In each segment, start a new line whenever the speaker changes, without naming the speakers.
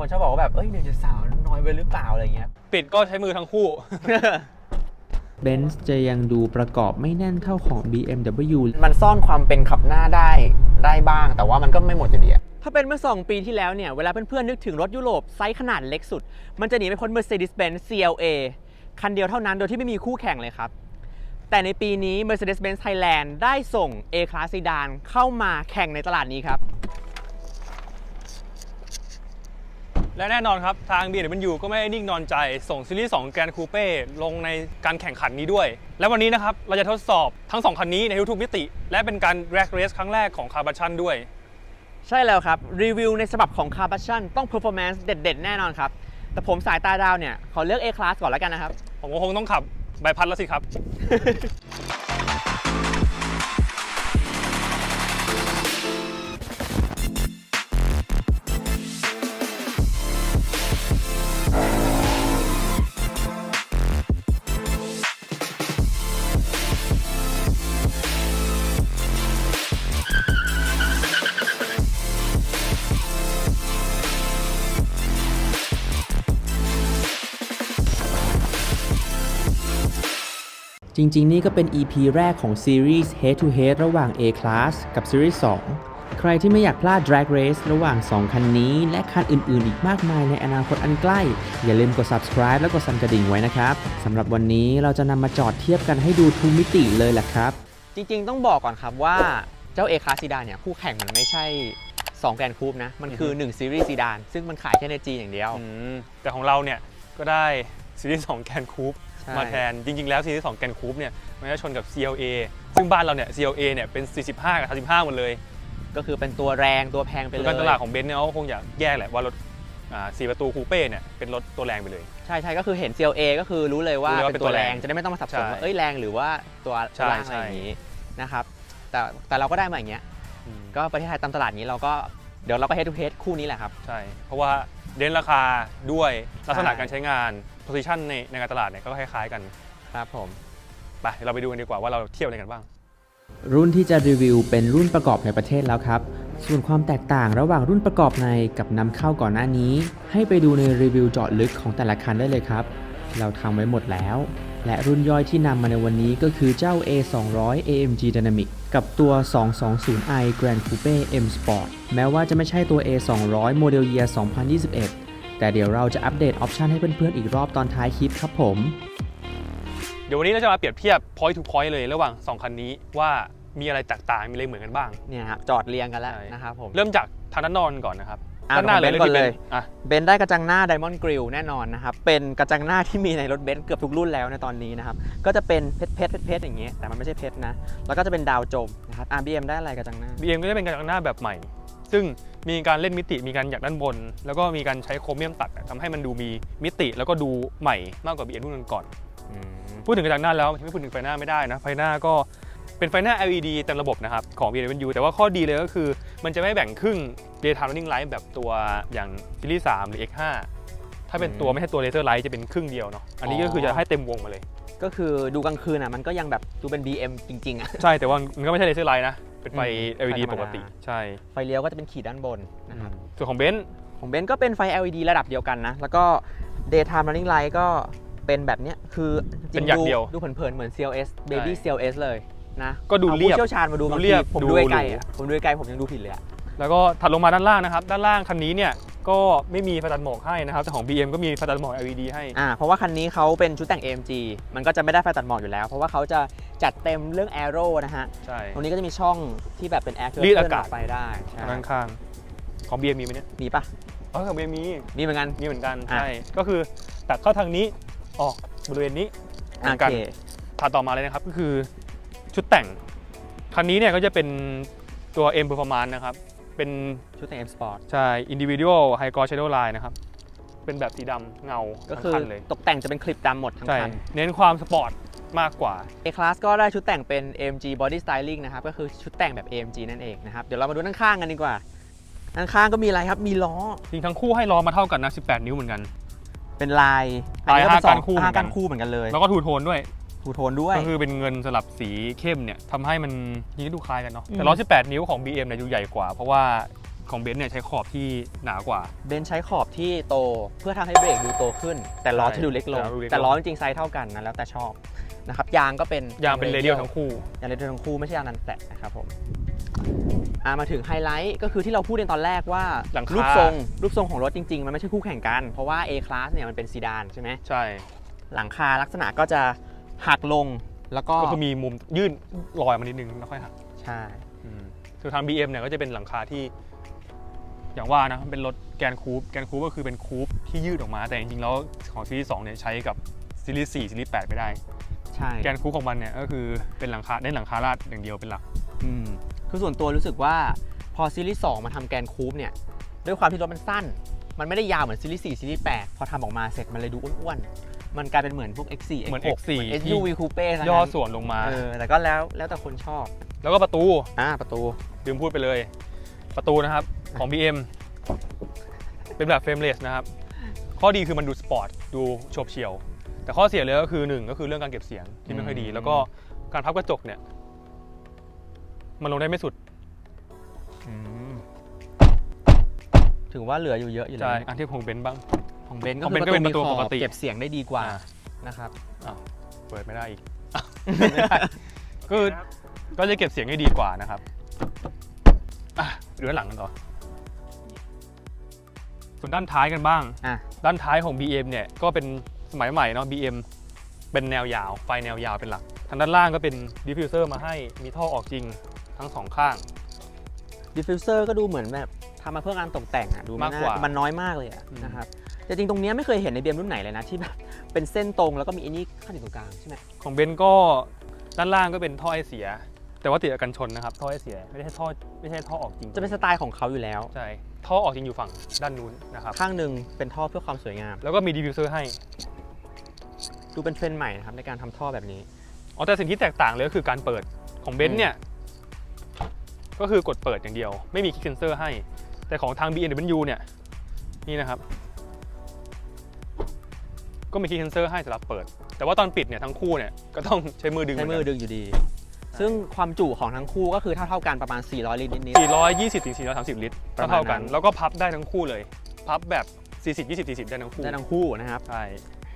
คนชอบบอกว่าแบบเอ้ย1.3น้อยไปหรือเปล่าอะไรเงี้ย
ปิดก็ใช้มือทั้งคู่
เบนซ์จะยังดูประกอบไม่แน่นเท่าของ BMW
มันซ่อนความเป็นขับหน้าได้ได้บ้าง แต่ว่ามันก็ไม่หมดอยู่ดีอะถ้าเป็นเมื่อ 2 ปีที่แล้วเนี่ย เวลาเพื่อนๆนึกถึงรถยุโรปไซส์ขนาดเล็กสุด มันจะหนีไม่พ้น Mercedes-Benz CLA คันเดียวเท่านั้นโดยที่ไม่มีคู่แข่งเลยครับ แต่ในปีนี้ Mercedes-Benz Thailand ได้ส่ง A-Class Sedan เข้ามาแข่งในตลาดนี้ครับ
และแน่นอนครับ ทาง BMW ก็ไม่ได้นิ่งนอนใจ ส่งซีรีส์2 Grand Coupe ลงในการแข่งขันนี้ด้วย และวันนี้นะครับ เราจะทดสอบทั้ง 2 คันนี้ในทุกๆมิติ และเป็นการ drag race ครั้งแรกของ c a r b a c h a n ด้วย
ใช่แล้วครับ รีวิวในฉบับของ c a r b a s h a n ต้อง performance เด็ดๆ แน่นอนครับ แต่ผมสายตาดาวเนี่ย ขอเลือก A-Class ก่อนแล้วกันนะครับ
ผมก็คงต้องขับใบพัดแล้วสิครับ
จริงๆ นี่ก็เป็น EP แรกของซีรีส์ Head to Head ระหว่าง A-Class กับซีรีส์ 2 ใครที่ไม่อยากพลาด Drag Race ระหว่าง 2 คันนี้ และคันอื่นๆ อีกมากมายในอนาคตอันใกล้ อย่าลืมกด subscribe และกดสั่นกระดิ่งไว้นะครับสำหรับวันนี้เราจะนำมาจอดเทียบกันให้ดูทุกมิติเลยแหละครับ
จริงๆ ต้องบอกก่อนครับว่าเจ้า A-Class Sedan เนี่ยคู่แข่งมันไม่ใช่2 Grand Coupe นะมันคือ1 Series Sedan ซึ่งมันขายแค่ในจีนอย่างเดียว
อืมแต่ของเราเนี่ยก็ได้ซีรีส์2 Grand Coupe
ใช่
มาแทนจริง ๆ แล้วซีรีส์2 Grand Coupe เนี่ยมันจะชนกับ CLA ซึ่งบ้านเราเนี่ย CLA เนี่ยเป็น 45 กับ 35 หมดเลย
ก็คือเป็นตัวแรงตัวแพงไป
คือ
เล
การ
ย
ตลาดของเบนซ์เนี่ยเขาคงอยากแยกแหละว่ารถอ่าสี่ประตูคูเป้เนี่ยเป็นรถตัวแรงไปเลย
ใช่ใช่ก็คือเห็น CLA ก็คือรู้เลยว่า
รู้เลยว่า
เป็นตัว
เป็นตัว
แร
แรงง
จะได้ไม่ต้องมาสับสน
ใช่
ว่าเอ้ยแรงหรือว่าตัว
ใช่
ตัวล่างอะไร
ใช่
อย่างนี้นะครับแต่แต่เราก็ได้มาอย่างเงี้ยก็ประเทศไทยตามตลาดนี้เราก็เดี๋ยวเราก็ head to head คู่นี้แหละครับ
ใช่ เพราะว่าเดนราคาด้วยลักษณะ
ใช่
การใช้งาน position ในในการตลาดเนี่ยก็คล้ายๆกัน
ครับผม
ไปเราไปดูกันดีกว่าว่าเราเที่ยวอะไรกันบ้าง
รุ่นที่จะรีวิวเป็นรุ่นประกอบในประเทศแล้วครับ ส่วนความแตกต่างระหว่างรุ่นประกอบในกับนำเข้าก่อนหน้านี้ ให้ไปดูในรีวิวเจาะลึกของแต่ละคันได้เลยครับ เราทำไว้หมดแล้ว และรุ่นย่อยที่นำมาในวันนี้ก็คือเจ้า A200 AMG Dynamic กับตัว 220i Grand Coupe M Sport แม้ว่าจะไม่ใช่ตัว A200 โมเดล Year 2021 แต่เดี๋ยวเราจะอัปเดตออปชันให้เพื่อนๆอีกรอบตอนท้ายคลิปครับผม
เดี๋ยววันนี้เราจะมาเปรียบเทียบ point to point เลยระหว่าง 2 คันนี้ว่ามีอะไรแตกต่างมีอะไรเหมือนกันบ้าง
เนี่ยครับจอดเรียงกันแล้ว
ใช่
นะครับผม
เริ่มจากทางด้านนอนก่อนนะครับ
อะ
ด้านหน้า
ของเบนซ์ก่อนเลย
อะ
เบนซ์ได้กระจังหน้า Diamond Grill แน่นอนนะครับ เป็นกระจังหน้าที่มีในรถเบนซ์เกือบทุกรุ่นแล้วในตอนนี้นะครับ ก็จะเป็นเพชรเพชรเพชรเพชรอย่างเงี้ยแต่มันไม่ใช่เพชรนะ แล้วก็จะเป็นดาวจมนะครับ RBM ได้อะไรกระจังหน้า
BM ก็จะเป็นการจังหน้าแบบใหม่ ซึ่งมีการเล่นมิติมีการหยักด้านบน แล้วก็มีการใช้โครเมียมตัดทำให้มันดูมีมิติแล้วก็ดูใหม่มากกว่า BM รุ่นก่อนพูดถึงกระจังหน้าแล้วไม่พูดถึงไฟหน้าไม่ได้นะไฟหน้าก็เป็นไฟหน้า LED เต็มระบบนะครับของ BMW แต่ว่าข้อดีเลยก็คือ มันจะไม่แบ่งครึ่ง daytime running light แบบตัวอย่างซีรีส์3หรือ X5 ถ้าเป็นตัว
อืม
ไม่ใช่ตัว laser light จะเป็นครึ่งเดียวเนาะอันนี้ก็คือจะให้เต็มวงมาเลย
ก็คือดูกลางคืนอะมันก็ยังแบบดูเป็น BM จริงๆอะ
ใช่แต่ว่ามันก็ไม่ใช่ laser light นะ เป็นไฟ
อืม
LED
ไฟธรรมดา
ปกติ ใช่
ไฟเลี้ยวก็จะเป็นขีดด้านบนนะครับ
ส่วนของเบนซ์
ของเบนซ์ก็เป็นไฟ LED ระดับเดียวกันนะ แล้วก็ daytime running light ก็เป็นแบบเนี้ย คือจ
เป็
ริ
น
ง
อย่าง
ๆดู
เดียว
ดูเผินๆ เหมือน CLS baby
ใช่
CLS เลยนะ
ก็ดู
อา
เรียบ
ผู้เชี่ยวชาญมาดู
ดู
บาง
เรี
ที
ยบ
ผม
ดู
ดูไกล
หรู
ๆอะผมดูไกลๆผมยังดูผิดเลยอะ
แล้วก็ถัดลงมาด้านล่างนะครับ ด้านล่างคันนี้เนี่ย ก็ไม่มีไฟตัดหมอกให้นะครับ แต่ของ BM ก็มีไฟตัดหมอก LED ให้
อ่าเพราะว่าคันนี้เขาเป็นชุดแต่ง AMG มันก็จะไม่ได้ไฟตัดหมอกอยู่แล้ว เพราะว่าเขาจะจัดเต็มเรื่อง Aero นะฮะ
ใช่
ตรงนี้ก็จะมีช่องที่แบบเป็น Air
รีดอากาศ
ไปได้ใช่
ด้านข้างของ BM มีไหมเนี่ย
มีปะ
อ๋อของ BM มี
มีเหมือนกัน
มีเหมือนกัน
อะ
ใช่ก็คือตัดเข้าทางนี้ออกบริเวณนี้เหมือน
โอ
กัน
เค
ถัดต่อมาเลยนะครับก็คือชุดแต่งคันนี้เนี่ยก็จะเป็นตัว M Performance นะครับ เป็น
ชุดแต่ง M Sport
ใช่ Individual High Gloss Shadow Line นะครับ เป็นแบบสีดำเงา
ก็
ทั้ง
คือ
คันเลย
ตกแต่งจะเป็นคลิปดำหมดทั้ง
ใช่
คัน
เน้นความสปอร์ตมากกว่า
A-Class ก็ได้ชุดแต่งเป็น AMG Body Styling นะครับ ก็คือชุดแต่งแบบ AMG นั่นเองนะครับ เดี๋ยวเรามาดูด้านข้างกันดีกว่าด้านข้างก็มีอะไรครับ มีล้อ
จริงทั้งคู่ให้ล้อมาเท่ากันนะ 18 นิ้วเหมือนกัน
เป็นลาย
ลาย
อั
ห้า
เป็นสอง
ก้านคู่
ห้า
เหมือนกัน
ก้านคู่เหมือนกันเลย
แล้วก็ทูโทนด้วย
ทูโทนด้วย
ก็คือเป็นเงินสลับสีเข้มเนี่ยทำให้มันยิงดูคล้ายกันเนาะ
อืม
แต่ล้อ18 นิ้วของ BM เนี่ยดูใหญ่กว่า เพราะว่าของเบนซ์เนี่ยใช้ขอบที่หนากว่า
เบนซ์ใช้ขอบที่โตเพื่อทำให้เบรกดูโตขึ้น แต่ล้อ
ใช่
ที่ดูเล็กลง
แต่ล้อดูเล็กลง
แต่ล้อจริงๆไซส์เท่ากันนะแล้วแต่ชอบนะครับยางก็เป็น
ยางเป็นเรเดียลทั้งคู่
ยางเรเดียลทั้งคู่ไม่ใช่ยางนันแฟลตนะครับผมอ่ามาถึงไฮไลท์ก็คือที่เราพูดในตอนแรกว่า
หลังคา
รูปทรงรูปทรงของรถจริง ๆ มันไม่ใช่คู่แข่งกัน เพราะว่า A class เนี่ยมันเป็นซีดานใช่ไหม
ใช่
หลังคาลักษณะก็จะ หักลงแล้วก็
ก็คือมีมุมยื่นลอยมานิดนึงแล้วค่อยหัก
ใช่
อืมส่วนทาง BM เนี่ยก็จะเป็นหลังคาที่ อย่างว่านะเป็นรถแกนคูปแกนคูปก็คือเป็นคูปที่ยืดออกมาแต่จริงๆแล้วของซีรีส์2เนี่ยใช้กับซีรีส์4ซีรีส์8ไม่ได้
ใช่
แกนคูปของมันเนี่ยก็คือเป็นหลังคาเน้นหลังคาลาดอย่างเดียวเป็นหลัก
อืมคือส่วนตัวรู้สึกว่าพอซีรีส์2มาทำแกนคูปเนี่ยด้วยความที่รถมันสั้น มันไม่ได้ยาวเหมือนซีรีส์4ซีรีส์8พอทำออกมาเสร็จมันเลยดูอ้วนๆ มันกลายเป็นเหมือนพวก X4
เหมือน
X6
X4
เหมือน SUV Coupe ซะงั้น
ย่อส่วนลงมา
เออแต่ก็แล้วแล้วแต่คนชอบ
แล้วก็ประตู
อ่าประตู
ลืมพูดไปเลย ประตูนะครับของ BM เป็นแบบเฟรมเลสนะครับ ข้อดีคือมันดูสปอร์ตดูโฉบเฉี่ยว แต่ข้อเสียเลยก็คือหนึ่งก็คือเรื่องการเก็บเสียงที่ไม่ค่อยดี
อืม
แล้วก็การพับกระจกเนี่ย มันลงได้ไม่สุด
ถือว่าเหลืออยู่เยอะอยู่เล
ใช่
ย
อันที่ของเบนซ์บ้าง
ของเบนซ์
ข
ก็
อง
คื
เบ
อน
ซ์ก็เป็นประตู
มีขอบ
ปกติ
เก็บเสียงได้ดีกว่า
อ่า
นะครับ
อ้าวเปิดไม่ได้อีก ไม่ได้ก็คือก็จะเก็บเสียงได้ดีกว่านะครับอะดูด้านหลังกันต่อ ส่วนด้านท้ายกันบ้าง
อะ
ด้านท้ายของ BM เนี่ยก็เป็นสมัยใหม่เนาะ BM เป็นแนวยาว ไฟแนวยาวเป็นหลัก ทางด้านล่างก็เป็นดิฟฟิวเซอร์มาให้มีท่อออกจริงทั้งสองข้าง
ดิฟฟิวเซอร์ก็ดูเหมือนแบบทำมาเพื่อการตกแต่งอะดูไมา
กกว่า
มันน้อยมากเลยอะ
อืม
นะครับ แต่จริงๆตรงเนี้ยไม่เคยเห็นในเบียมรุ่นไหนเลยนะที่แบบเป็นเส้นตรงแล้วก็มีอันนี้ขั้นอยู่ตรงกลางใช่ไหม
ของเบนก็ด้านล่างก็เป็นท่อไอเสีย แต่ว่าติดกับกันชนนะครับท่อไอเสียไม่ได้ใช่ท่อไม่ใช่ท่อออกจริง
จะเป็นสไตล์ของเขาอยู่แล้ว
ใช่ท่อออกจริงอยู่ฝั่งด้านนู้นนะครับ
ข้างหนึ่งเป็นท่อเพื่อความสวยงาม
แล้วก็มีดิฟฟิวเซอร์ให้
ดูเป็นเทรนด์ใหม่นะครับในการทำท่อแบบนี้
อ๋อแต่สิ่งที่แตกต่างเลยก็คือการเปิดของเบน
อื
ซ์
ม
เนี่ยก็คือกดเปิดอย่างเดียว ไม่มีคิกเซนเซอร์ให้ แต่ของทาง BMW เนี่ยนี่นะครับ ก็มีคิกเซนเซอร์ให้สำหรับเปิด แต่ว่าตอนปิดเนี่ยทั้งคู่เนี่ยก็ต้องใช้มือดึง
ใช้มือดึงอยู่ดี ซึ่งความจุของทั้งคู่ก็คือเท่าเท่าๆกันประมาณ 400 ลิตรนิด
420ถึง430 ลิตร
ประมาณ
เท่าๆกัน
นั้น
แล้วก็พับได้ทั้งคู่เลย พับแบบ 40 20 40 ได้ทั้ง
ๆ
คู่
ได้ทั้งคู่นะครับ
ใช่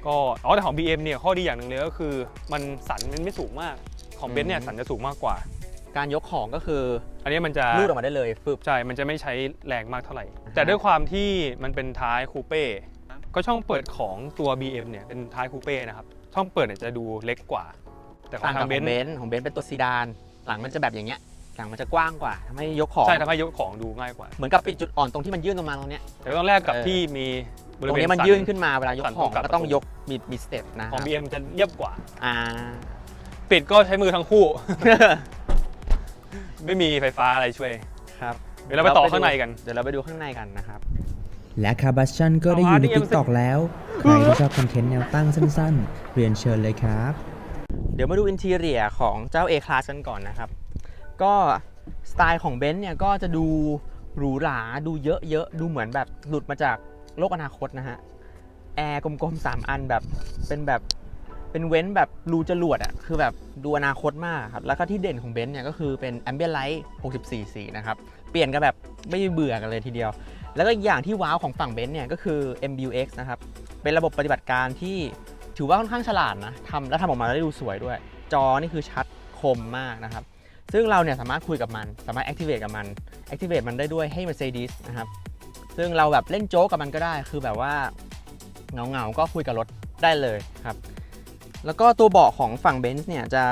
ก็อ๋อแต่ของ BM เนี่ยข้อดีอย่างหนึ่งเลยก็คือ มันสันมันไม่สูงมากของเบนซ์เนี่ย
อืม
สันจะสูงมากกว่า
การยกของก็คือ
อันนี้มันจะ
ลูดออกมาได้เลยฟึบ
ใช่ มันจะไม่ใช้แรงมากเท่าไหร่
อ่าฮะ
แต่ด้วยความที่มันเป็นท้ายคูเป้ ก็ช่องเปิดของตัว BM เนี่ยเป็นท้ายคูเป้นะครับ ช่องเปิดเนี่ยจะดูเล็กกว่า แต่ของ
ต่าง
ทา
กับ
ง
ข
เบ
อนง
ซ์
เบนซ์ของเบนซ์เป็นตัวซีดาน หลังมันจะแบบอย่างเงี้ยหลังมันจะกว้างกว่าทำให้ยกของ
ใช่ทำให้ยกของดูง่ายกว่า
เหมือนกับปิดจุดอ่อนตรงที่มันยื่นลงมาตรงเนี้ย
แต่ก็ต้องแลกกับ
เออ
ที่มีบ
ตรง
ริเวณ
นี้มัน
สั
ยื่นขึ้นมาเวลายก
สัน
ของ
ตรงกับ
ก็ต้อง
ประตู
ยกมีมีสเต็ปนะค
ขอ
รั
ง
บ
BM จะเรียบกว่า
อ่า
ปิดก็ใช้มือทั้งคู่ ไม่มีไฟฟ้าอะไรช่วย
ครับ
เดี๋ยวเราไปต่อข้างในกัน
เดี๋ยวเราไปดูข้างในกันนะครับ
และคาบัชชันก็ได้อยู่ใน
เอา RDM
TikTok แล้ว ใครที่ชอบคอนเทนต์แนวตั้งสั้นๆ เรียนเชิญเลยครับ
เดี๋ยวมาดูอินทีเรียของเจ้า A Class กันก่อนนะครับ ก็สไตล์ของเบนซ์เนี่ยก็จะดูหรูหราดูเยอะๆ ดูเหมือนแบบหลุดมาจากโลกอนาคตนะฮะ แอร์กลมๆ 3 อันแบบเป็นแบบ เป็นเว้นแบบรูจรวดอะคือแบบดูอนาคตมากครับ แล้วก็ที่เด่นของเบนซ์เนี่ยก็คือเป็น Ambient Light 64 สีนะครับ เปลี่ยนกันแบบไม่เบื่อกันเลยทีเดียว แล้วก็อีกอย่างที่ว้าวของฝั่งเบนซ์เนี่ยก็คือ MBUX นะครับ เป็นระบบปฏิบัติการที่ถือว่าค่อนข้างฉลาดนะทำแล้วทำออกมาได้ดูสวยด้วย จอนี่คือชัดคมมากนะครับ ซึ่งเราเนี่ยสามารถคุยกับมัน สามารถ activate กับมัน activate มันได้ด้วยให้ Mercedes นะครับ ซึ่งเราแบบเล่นโจ๊กกับมันก็ได้ คือแบบว่าเงาเงาๆก็คุยกับรถได้เลยครับ แล้วก็ตัวเบาะของฝั่ง Benz เนี่ยจะ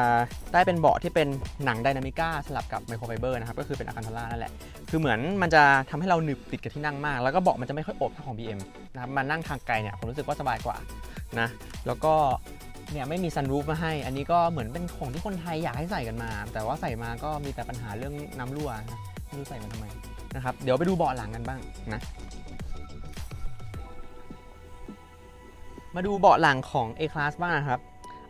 ได้เป็นเบาะที่เป็นหนังไดนามิก้าสลับกับไมโครไฟเบอร์นะครับก็คือเป็นอะคันทาร่านั่นแหละ คือเหมือนมันจะทำให้เราหนึบติดกับที่นั่งมาก แล้วก็เบาะมันจะไม่ค่อยอบเท่าของ BM นะครับมานั่งทางไกลเนี่ยผมรู้สึกว่าสบายกว่านะแล้วก็เนี่ยไม่มีซันรูฟมาให้ อันนี้ก็เหมือนเป็นของที่คนไทยอยากให้ใส่กันมา แต่ว่าใส่มาก็มีแต่ปัญหาเรื่องน้ำรั่วนะไม่รู้ใส่มาทำไมนะครับเดี๋ยวไปดูเบาะหลังกันบ้างนะมาดูเบาะหลังของ A Class บ้างนะครับ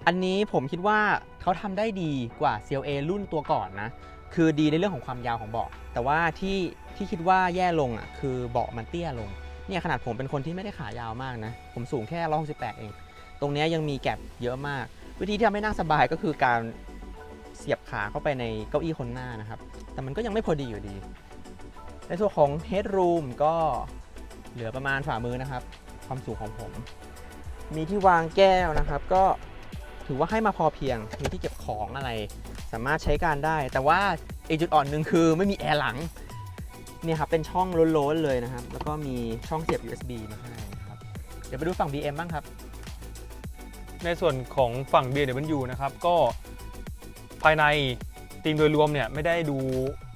อันนี้ผมคิดว่าเขาทำได้ดีกว่า CLA รุ่นตัวก่อนนะ คือดีในเรื่องของความยาวของเบาะ แต่ว่าที่ที่คิดว่าแย่ลงอะคือเบาะมันเตี้ยลง เนี่ยขนาดผมเป็นคนที่ไม่ได้ขายาวมากนะ ผมสูงแค่ 168 เอง ตรงนี้ยังมีแก็บเยอะมาก วิธีที่ทำให้นั่งสบายก็คือการเสียบขาเข้าไปในเก้าอี้คนหน้านะครับ แต่มันก็ยังไม่พอดีอยู่ดี ในส่วนของ headroom ก็เหลือประมาณฝ่ามือนะครับ ความสูงของผม มีที่วางแก้วนะครับ ก็ ถือว่าให้มาพอเพียง มีที่เก็บของอะไร สามารถใช้การได้ แต่ว่าอีกจุดอ่อนหนึ่งคือไม่มีแอร์หลังเนี่ยครับเป็นช่องโล้นๆเลยนะครับ แล้วก็มีช่องเสียบ USB มาให้นะครับ เดี๋ยวไปดูฝั่ง BM บ้างครับ
ในส่วนของฝั่ง BMW นะครับ ก็ภายในธีมโดยรวมเนี่ยไม่ได้ดู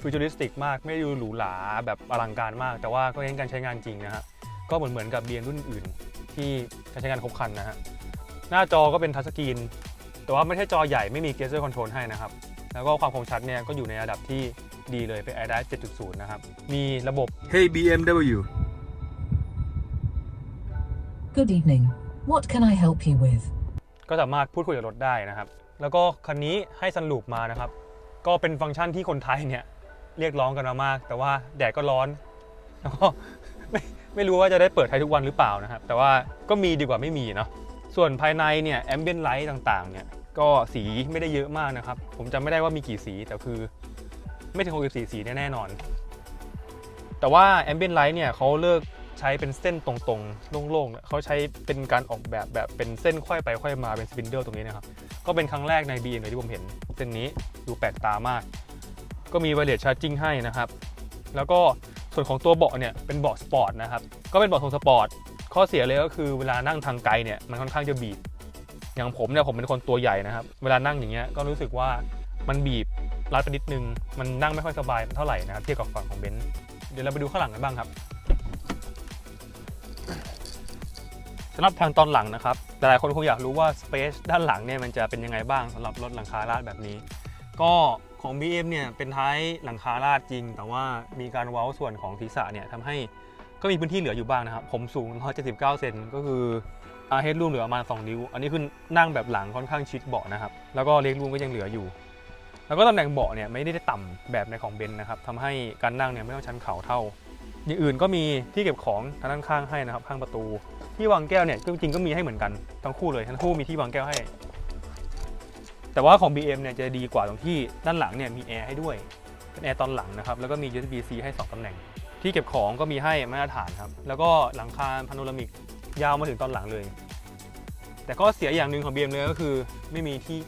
ฟิวเจอริสติกมาก ไม่ได้ดูหรูหราแบบอลังการมาก แต่ว่าก็เน้นการใช้งานจริงนะฮะก็เหมือนเหมือนกับ BM รุ่นอื่นที่การใช้งานครบครันนะฮะหน้าจอก็เป็นทัชสกรีน แต่ว่าไม่ใช่จอใหญ่ไม่มีเก e เซอร์คอนโทรลให้นะครับ แล้วก็ความคมชัดเนี่ยก็อยู่ในระดับที่ดีเลยเป็น AIDAS 7.0 นะครับ มีระบบ
Hey BMW.
Good evening. What can I help you with?
ก็สามารถพูดคุยกับรถได้นะครับ แล้วก็คันนี้ให้ซันลูปมานะครับ ก็เป็นฟังก์ชันที่คนไทยเนี่ยเรียกร้องกันมามาก แต่ว่าแดดก็ร้อนแล้วก็ไม่ไม่รู้ว่าจะได้เปิดใช้ทุกวันหรือเปล่านะครับ แต่ว่าก็มีดีกว่าไม่มีเนาะ ส่วนภายในเนี่ยแอมเบียนไลท์ต่างๆเนี่ยก็สีไม่ได้เยอะมากนะครับ ผมจำไม่ได้ว่ามีกี่สี แต่คือไม่ถึง64สีแน่นอน แต่ว่าแอมเบียนไลท์เนี่ยเขาเลิกใช้เป็นเส้นตรงๆโล่งๆเขาใช้เป็นการออกแบบแบบเป็นเส้นค่อยไปค่อยมาเป็นสปินเดิลตรงนี้นะครับ ก็เป็นครั้งแรกใน b m เลยที่ผมเห็นเส้นนี้ดูแปลกตามาก ก็มีไวเลสชาร์จิ่งให้นะครับ แล้วก็ส่วนของตัวเบาะเนี่ยเป็นเบาะสปอร์ตนะครับ ก็เป็นเบาะทรงสปอร์ต ข้อเสียเลยก็คือเวลานั่งทางไกลเนี่ยมันค่อนข้างจะบีบ อย่างผมเนี่ยผมเป็นคนตัวใหญ่นะครับ เวลานั่งอย่างเงี้ยก็รู้สึกว่ามันบีบรัดไปนิดนึง มันนั่งไม่ค่อยสบายเท่าไหร่นะครับเทียบกับฝั่งของเบนซ์เดี๋ยวเราไปดูข้างหลังกันบ้างครับสำหรับทางตอนหลังนะครับหลายคนคงอยากรู้ว่าสเปซด้านหลังเนี่ยมันจะเป็นยังไงบ้างสำหรับรถหลังคาลาดแบบนี้ ก็ของ BM เนี่ยเป็นท้ายหลังคาลาดจริง แต่ว่ามีการเว้าส่วนของศีรษะเนี่ยทำให้ ก็มีพื้นที่เหลืออยู่บ้างนะครับ ผมสูง 179 เซนก็คืออาเฮดรูมเหลือประมาณ 2 นิ้ว อันนี้คือนั่งแบบหลังค่อนข้างชิดเบาะนะครับ แล้วก็เล็กรูมก็ยังเหลืออยู่ แล้วก็ตำแหน่งเบาะเนี่ยไม่ได้ต่ำแบบในของเบนนะครับทำให้การนั่งเนี่ยไม่ต้องชันเข่าเท่า อย่างอื่นก็มีที่เก็บของทางด้านข้างให้นะครับ ข้างประตู ที่วางแก้วเนี่ยก็จริงๆก็มีให้เหมือนกันทั้งคู่เลยทั้งคู่มีที่วางแก้วให้ แต่ว่าของ BM เนี่ยจะดีกว่าตรงที่ด้านหลังเนี่ยมีแอร์ให้ด้วยเป็นแอร์ตอนหลังนะครับแล้วก็มี USB-C ให้ 2ตำแหน่ง ที่เก็บของก็มีให้มาตรฐานครับ แล้วก็หลังคาพาโนรามิกยาวมาถึงตอนหลังเลย แต่ก็เสียอย่างหนึ่งของ BM เลยก็คือ ไม่มีที่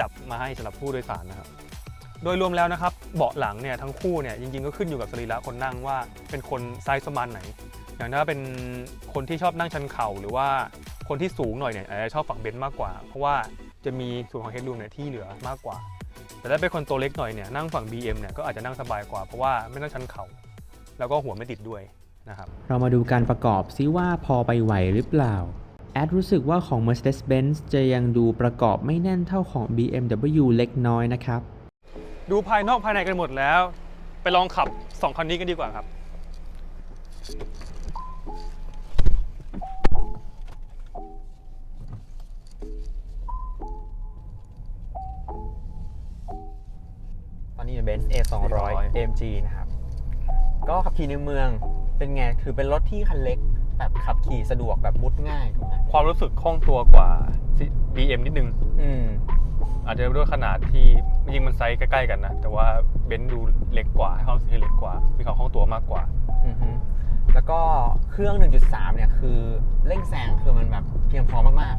จับมาให้สำหรับผู้โดยสารนะครับ โดยรวมแล้วนะครับ เบาะหลังเนี่ยทั้งคู่เนี่ยจริงๆก็ขึ้นอยู่กับสรีระคนนั่งว่าเป็นคนไซส์ประมาณไหน อย่างถ้าเป็นคนที่ชอบนั่งชันเข่าหรือว่าคนที่สูงหน่อยเนี่ยอาจจะชอบฝั่งเบนซ์มากกว่า เพราะว่าจะมีส่วนของเฮดรูมเนี่ยที่เหลือมากกว่า แต่ถ้าเป็นคนตัวเล็กหน่อยเนี่ยนั่งฝั่ง BM เนี่ยก็อาจจะนั่งสบายกว่าเพราะว่าไม่ต้องชันเข่า แล้วก็หัวไม่ติดด้วยนะครับ
เรามาดูการประกอบซิว่าพอไปไหวหรือเปล่า แอดรู้สึกว่าของ Mercedes-Benz จะยังดูประกอบไม่แน่นเท่าของ BMW เล็กน้อยนะครับ
ดูภายนอกภายในกันหมดแล้ว ไปลองขับ 2คันนี้กันดีกว่าครับ
ตอนนี้เป็น Benz A 2 0 0 AMG นะครับ ก็ขับขี่ในเมืองเป็นไงถือเป็นรถที่คันเล็ก แบบขับขี่สะดวกแบบมุดง่ายถูกไหม
ความรู้สึกคล่องตัวกว่า BM นิดนึง
อืม
อาจจะด้วยขนาดที่จริงๆมันไซส์ใกล้ๆกันนะ แต่ว่าเบนซ์ดูเล็กกว่าความรู้สึกเล็กกว่า มีความคล่องตัวมากกว่า
อือฮึแล้วก็เครื่อง 1.3 เนี่ยคือเร่งแซงคือมันแบบเพียงพอมาก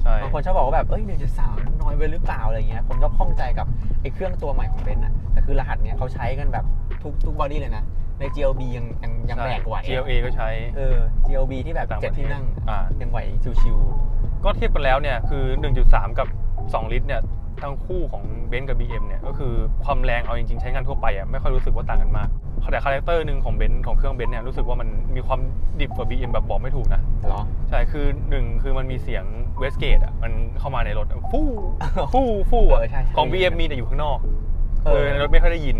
ใช่
ๆบางคนชอบบอกว่าแบบเอ้ย 1.3 น้อยไปหรือเปล่าอะไรเงี้ยผมก็ข้องใจกับไอ้เครื่องตัวใหม่ของเบนซ์อะแต่คือรหัสเนี้ยเขาใช้กันแบบทุกทุกบอดี้เลยนะ ใน GLB ยังยังยังแบกไหวอะ
GLA ก็ใช้
เออ GLB ที่แบบ
ต่างประ
เจ็ด
เทศ
ที่นั่ง
อ่า
ยังไหวชิว
ก็เทียบกันแล้วเนี่ยคือ 1.3 กับ 2 ลิตรเนี่ยทั้งคู่ของเบนซ์กับ BM เนี่ยก็คือความแรงเอาจริงๆ ใช้งานทั่วไปอะไม่ค่อยรู้สึกว่าต่างกันมากแต่คาแรคเตอร์หนึ่งของเบนซ์ของเครื่องเบนซ์เนี่ยรู้สึกว่ามันมีความดิบกว่า BM แบบบอกไม่ถูกนะ
ๆเหรอ
ใช่คือหนึ่งคือมันมีเสียงเวสเกตอะมันเข้ามาในรถอะฟู่ฟู่ฟู่อะ
เออใช่ใช่
ของ BM มีแต่อยู่ข้างนอก
เอ
เอ
อ
อในรถไม่ค่อยได้ยิน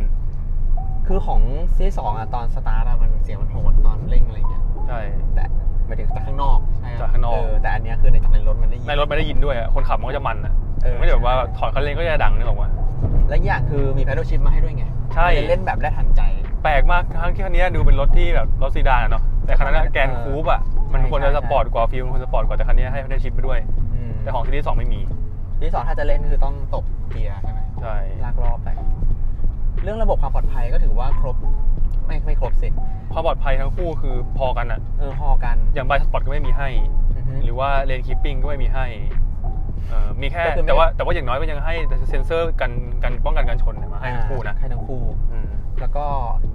คือของ C2 อะตอนสตาร์ทอะมันเสียงมันโหดตอนเร่งอะไรเงี้ย
ใช่
แต่หมายถึงจากข้างนอกใช่ปะ
จากข้างนอก
เออแต่อันเนี้ยคือในจากในรถมันได้ยิน
ในรถไม่ได้ยินด้วยอะคนขับมันก็จะมันอะ
เออ
ไม่ได้แบบว่าถอดคันเร่งก็จะดังนึกออกมา
และอีกอย่างคือมี pedal shift มาให้ด้วยไง
ใช่
มันจะเล่นแบบได้ทันใจ
แปลกมากทั้งที่คันนี้ดูเป็นรถที่แบบรถซีดานอะเนาะแต่คันนั้นอะแกนคูปอะมัน
ใช่
ควรจะ
ใช่
สปอร์ตกว่าฟิลมันควรสปอร์ตกว่าแต่คันนี้ให้ได้ชิปไปด้วย
อืม
แต่ของซีรีส์สองไม่มี
ที่สองถ้าจะเล่นคือต้องตบเกียร์ใช่ไหม
ใช่
ลากรอบไป เรื่องระบบความปลอดภัยก็ถือว่าครบ ไม่ไม่ครบสิ
ความปลอดภัยทั้งคู่คือพอกันอะ
เออพอกัน
อย่างไบสปอร์ตก็ไม่มีให้
อือฮึ
หรือว่าเลนคีปปิ้งก็ไม่มีให้เอ่อมีแค่
ก็คือไม่
แต่ว่าแต่ว่าอย่างน้อยก็ยังให้เซ็นเซอร์กันกันป้องกันการชนเนี่ยมาให้ทั้งคู่นะ
ให้ทั้งคู่
อืม
แล้วก็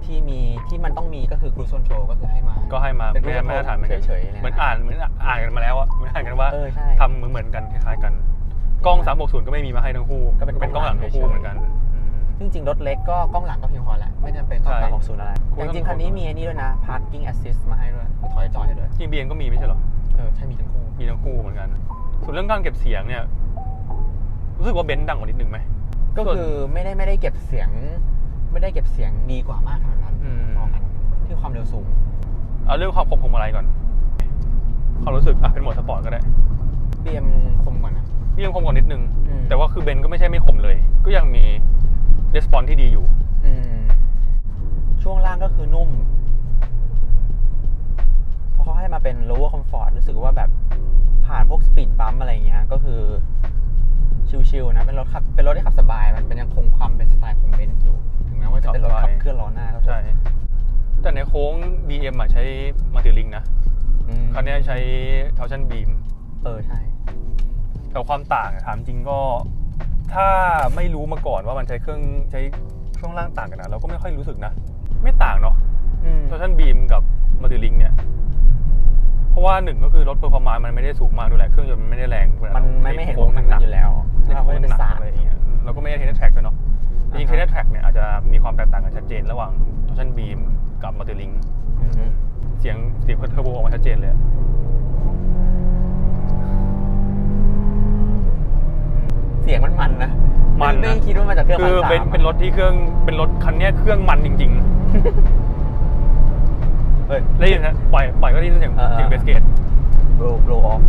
ที่มีที่มันต้องมีก็คือ cruise control ก็คือให้มา
ก็ให้มา
เป็น
ไม่ได้
รูป
มาตรฐานเหมือนกัน
เฉยๆเนี่ย
เหมือนอ่านเหมือนอ่านกันมาแล้วอะเหมือนอ่านกันว่า
เออใช่
ทำเหมือนเหมือนกันคล้ายๆกัน กล้อง 360 ก็ไม่มีมาให้ทั้งคู่
ก็เป็น
เป็นกล้องหลังทั้งคู่
เฉยๆ
เหมือนกันอืม
ซึ่งจริงรถเล็กก็กล้องหลังก็เพียงพอแหละไม่จำเป็นต้อง
ใช่
การ60อะไร
คุณ
แต่
ต้อง
จริงๆคันนี้มีไอ้นี่ด้วยนะ parking assist มาให้ด้วยคือถอยจอดให้ด้วย
จริงเบียนก็มีไม่ใช่เหรอ
เออใช่มีทั้งคู่
มีทั้งคู่เหมือนกัน ส่วนเรื่องการเก็บเสียงเนี่ยรู้สึกว่าเบนซ์ดังกว่านิดนึงไหม
ก็คือไม่ได้ไม่ได้เก็บเสียง ไม่ได้เก็บเสียงดีกว่ามากขนาดนั้น
อืม
พอกันที่ความเร็วสูง
เอาเรื่องความคมของอะไรก่อนความรู้สึกอะเป็นโหมดสปอร์ตก็ได้
BM คมกว่านะ
นี่ยังคมกว่านิดนึง
อืม
แต่ว่าคือเบนซ์ก็ไม่ใช่ไม่คมเลย ก็ยังมี レスปอนที่ดีอยู่
อืม ช่วงล่างก็คือนุ่มเพราะเขาให้มาเป็น lower comfort รู้สึกว่าแบบผ่านพวก speed bump อะไรอย่างเงี้ยก็คือ ชิลๆนะ เป็นรถขับ เป็นรถที่ขับสบาย มันเป็นยังคงความเป็นสไตล์ของเบนซ์อยู่ ถึงแม้ว่าจะเป็นรถขับเคลื่อนล้อหน้าก็เถ
ใช่ แต่ในโค้ง BM อะใช้มาติลิงนะ
อืม
คันเนี้ยใช้ทอชันบีม
เออใช่
แต่ความต่างอะถามจริงก็ ถ้าไม่รู้มาก่อนว่ามันใช้เครื่องใช้ช่วงล่างต่างกันนะเราก็ไม่ค่อยรู้สึกนะ ไม่ต่างเนาะ
อืม
ทอชันบีมกับมาติลิงเนี่ยเพราะว่าหนึ่งก็คือรถเพอร์ฟอร์มานมันไม่ได้สูงมากด้วยแหละเครื่องยนต์มันไม่ได้แรงวลา
มัน
รา
ไม่ไม่เห็น
โค้
วงมันอยู่แล้ว
เล่น
เรา
โค้
ไม่
ง
ได้เป็น
หนัก
ศาสต
อะ
ร์
ไรอย่างเงี้ยอืมเราก็ไม่ได้เทนแทร็กด้วยเนาะจริงๆเท
อ่าฮะ
นแทร็กเนี่ยอาจจะมีความแตกต่างกันชัดเจนระหว่างทอชันบีมกับมาติลิง
อือฮึ
เสียงเสียงเทอร์โบออกมาชัดเจนเลย
เสียงมันมันนะ
มัน
ไม่
นะ
คิดว่ามันจะเครื่อง
คื
พัน
อ
สาม
เป็นเป็นรถที่เครื่องเป็นรถคันเนี้ยเครื่องมันจริง
เฮ้ย
ๆได้ยินนะปล่อยปล่อยก็ได้ยินเสียง
เออ
เสียงเบสเกต
blow blow off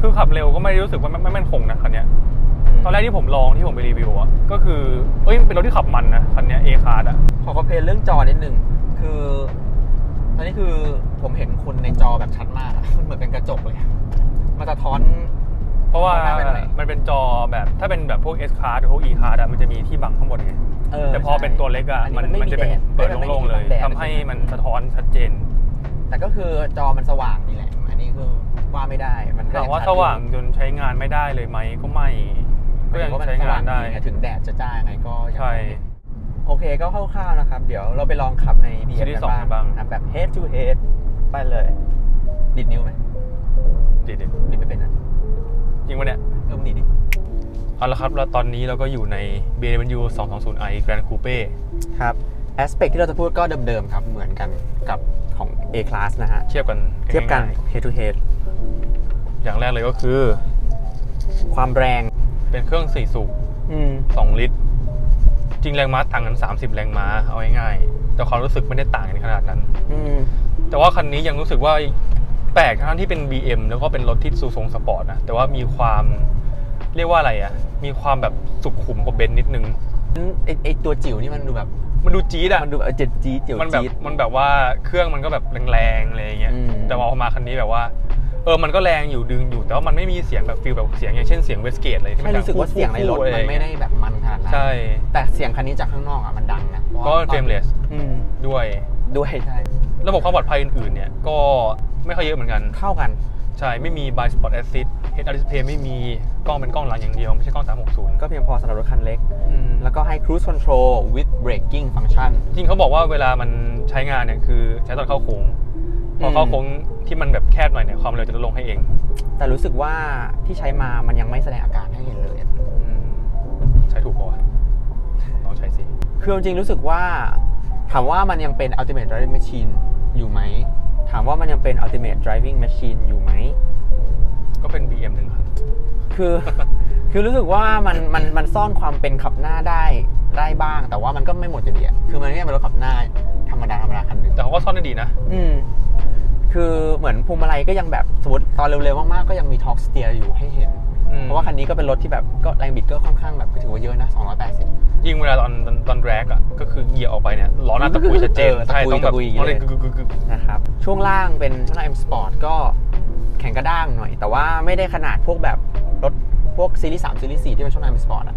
คือขับเร็วก็ไม่ได้รู้สึกว่าไม่ไม่มั่นคงนะคันเนี้ยตอนแรกที่ผมลองที่ผมไปรีวิวอะก็คือเอ้ยเป็นรถที่ขับมันนะคันเนี้ยเอคาร์ดอะ
ขอคอมเพลนเรื่องจอนิดนึง คือ ตอนนี้คือผมเห็นคนในจอแบบชัดมากอะมันเหมือนเป็นกระจกเลยอะมันสะท้อน
เพราะว่า
หน้าไปหน่อย
มันเป็นจอแบบถ้าเป็นแบบพวก S card หรือพวก E card อะมันจะมีที่บังข้างบนไง
เออ
แต่พอ
ใช่
เป็นตัวเล็กอะ
อั
มัน
ไมั
นจะเป็น
แด
เปิด
ไม่
โล่งๆเลย
ไม่มีแดด
ทำให้มันสะท้อนชัดเจน
แต่ก็คือจอมันสว่างดีแหละ อันนี้คือว่าไม่ได้มันก็
ถามว่า
ยัง
ส
ชัดอยู่
ว่างจนใช้งานไม่ได้เลยไหมก็ไม่ก็ยัง
หมถึว่
ใช้งานได้
สว่งถึงแดดจะจ้ายังไงก็ยัง
ใช่
โอเคก็คร่าวๆนะครับ เดี๋ยวเราไปลองขับใน BM
ซีรีส์
กัน
สองกันบ้าง
นะครับแบบ head to head ไปเลย ดิดนิ้วไหม
เด็ด
ดิดไม่เป็นนะ
ๆ จริงปะเนี่ย
เออมนดิดดิ
เอาละครับแล้วตอนนี้เราก็อยู่ใน BMW 220i Grand Coupe
ครับ aspect ที่เราจะพูดก็เดิมๆครับ เหมือนกันกับของ A class นะฮะ
เทียบกัน
เทียบกัน
ง่าย
head to head
ๆอย่างแรกเลยก็คือ
ความแรง
เป็นเครื่อง4สูบ
อืม
2 ลิตร จริงแรงม้าต่างกัน 30 แรงม้าเอาง่ายๆแต่ความรู้สึกไม่ได้ต่างกันขนาดนั้น
อืม
แต่ว่าคันนี้ยังรู้สึกว่า แปลกทั้งที่เป็น BM แล้วก็เป็นรถที่สูทรงสปอร์ตนะ แต่ว่ามีความเรียกว่าอะไรอะมีความแบบสุขุมกว่าเบนซ์นิดนึง
ไอไอตัวจิ๋วนี่มันดูแบบ
มันดูจี๊ดอะ
มันดูแบบเจ็ดจี๊ดจิ๋ว
มันแบบ
จี๊ด
มันแบบว่าเครื่องมันก็แบบแรงๆอะไรอย่างเงี้ย
อืม
แต่ว่าพอมาคันนี้แบบว่า เออมันก็แรงอยู่ดึงอยู่ แต่ว่ามันไม่มีเสียงแบบฟิลแบบเสียงอย่างเช่นเสียงเวสเกตเลยที่
ไม่รู้สึกว่าเสียงในรถมันไม่ได้แบบมันขนาดนั้น
ใช่
แต่เสียงคันนี้จากข้างนอกอะมันดังนะพราะ
ก็
ว่า
เฟรมเลส
อืม
ด้วย
ด้วยใช่
ระบบความปลอดภัยอื่นๆเนี่ยก็ ไม่ค่อยเยอะเหมือนกัน
เข้ากัน
ใช่ ไม่มี by spot assist head up display ไม่มีกล้องเป็นกล้องหลังอย่างเดียว ไม่ใช่กล้อง 360
ก็เพียงพอสำหรับรถคันเล็ก
อืม
แล้วก็ให้ cruise control with braking function
จริงเขาบอกว่าเวลามันใช้งานเนี่ยคือใช้ตอนเข้าโค้งพอเข้าโค้งที่มันแบบแคบหน่อยเนี่ยความเร็วจะลดลงให้เอง
แต่รู้สึกว่าที่ใช้มามันยังไม่แสดงอาการให้เห็นเลย
อืมใช้ถูกป่าวะลองใช้สิ
คือจริงๆรู้สึกว่า ถามว่ามันยังเป็น ultimate driving machine อยู่ไหม ถามว่ามันยังเป็น ultimate driving machine อยู่ไหม
ก็เป็น BM หนึ่งคัน
คือคือรู้สึกว่ามันมันมันซ่อนความเป็นขับหน้าได้ได้บ้าง แต่ว่ามันก็ไม่หมดอยู่ดีอะคือมันก็ยังเป็นรถขับหน้าธรรมดาธรรมดาคันหนึ่ง
แต่เขาก็ซ่อนได้ดีนะ
อืมคือเหมือนพวงมาลัยก็ยังแบบสมมติตอนเร็วๆมากๆก็ยังมี torque steer อยู่ให้เห็น
อืม
เพราะว่าคันนี้ก็เป็นรถที่แบบก็แรงบิดก็ค่อนข้างแบบก็ถือว่าเยอะนะ 280
ยิ่งเวลาตอนตอนตอนแรกอะก็คือเหยียบออกไปเนี่ยล้อหน้าตะกุยชัดเจน
เออ
ใช่
ตะกุย
ต้องแบบ
ตะกุยอย่างงี้
ต้อง
เลย
กึกกึกกึก
นะครับช่วงล่างเป็นช่วงล่าง M Sport ก็แข็งกระด้างหน่อย แต่ว่าไม่ได้ขนาดพวกแบบรถพวกซีรีส์3ซีรีส์4ที่เป็นช่วงล่าง M Sport อะ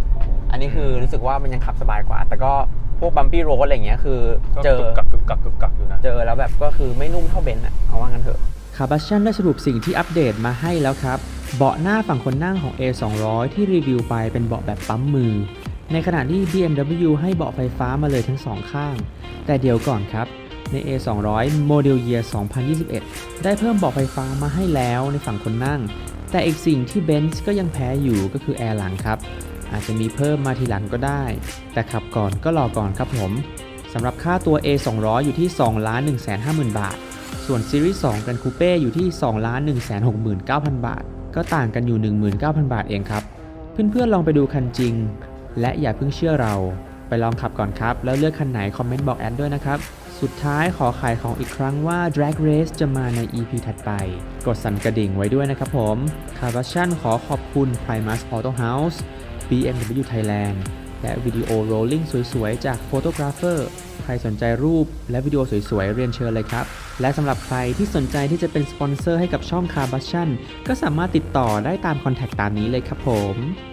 อันนี้คือรู้สึกว่ามันยังขับสบายกว่า แต่ก็พวกบัมปี้โรดอะไรอย่างเงี้ยคือ
ก็
เจอ
กึกกักกึกกักกึกกักอยู่นะ
เจอแล้วแบบก็คือไม่นุ่มเท่าเบนซ์อะเอาว่างั้นเถอะ
คาร์บัชชันได้สรุปสิ่งที่อัปเดตมาให้แล้วครับ เบาะหน้าฝั่งคนนั่งของ A200 ที่รีวิวไปเป็นเบาะแบบปั๊มมือ ในขณะที่ BMW ให้เบาะไฟฟ้ามาเลยทั้งสองข้าง แต่เดี๋ยวก่อนครับ ใน A200 โมเดล Year 2021 ได้เพิ่มเบาะไฟฟ้ามาให้แล้วในฝั่งคนนั่ง แต่อีกสิ่งที่ Benz ก็ยังแพ้อยู่ก็คือแอร์หลังครับ อาจจะมีเพิ่มมาทีหลังก็ได้ แต่ขับก่อนก็รอก่อนครับผมสำหรับค่าตัว A200 อยู่ที่ 2 1 5 0 0 0 0 บาท ส่วนซีรีส์2เป็นคูเป้อยู่ที่ 2 1 6 9 0 0 0 บาท ก็ต่างกันอยู่ 19,000 บาทเองครับ เพื่อนๆลองไปดูคันจริง และอย่าเพิ่งเชื่อเรา ไปลองขับก่อนครับ แล้วเลือกคันไหนคอมเมนต์บอกแอดด้วยนะครับ สุดท้ายขอขายของอีกครั้งว่า Drag Race จะมาใน EP ถัดไป กดสั่นกระดิ่งไว้ด้วยนะครับผม c a r v a t i o n ขอขอบคุณ Primus Auto House BMW Thailand และวิดีโอโรลลิ่งสวยๆ จากโฟโตกราฟเฟอร์ใครสนใจรูปและวิดีโอสวยๆ เรียนเชิญเลยครับ และสำหรับใครที่สนใจที่จะเป็นสปอนเซอร์ให้กับช่องคาร์บัชชันก็สามารถติดต่อได้ตามคอนแทคตามนี้เลยครับผม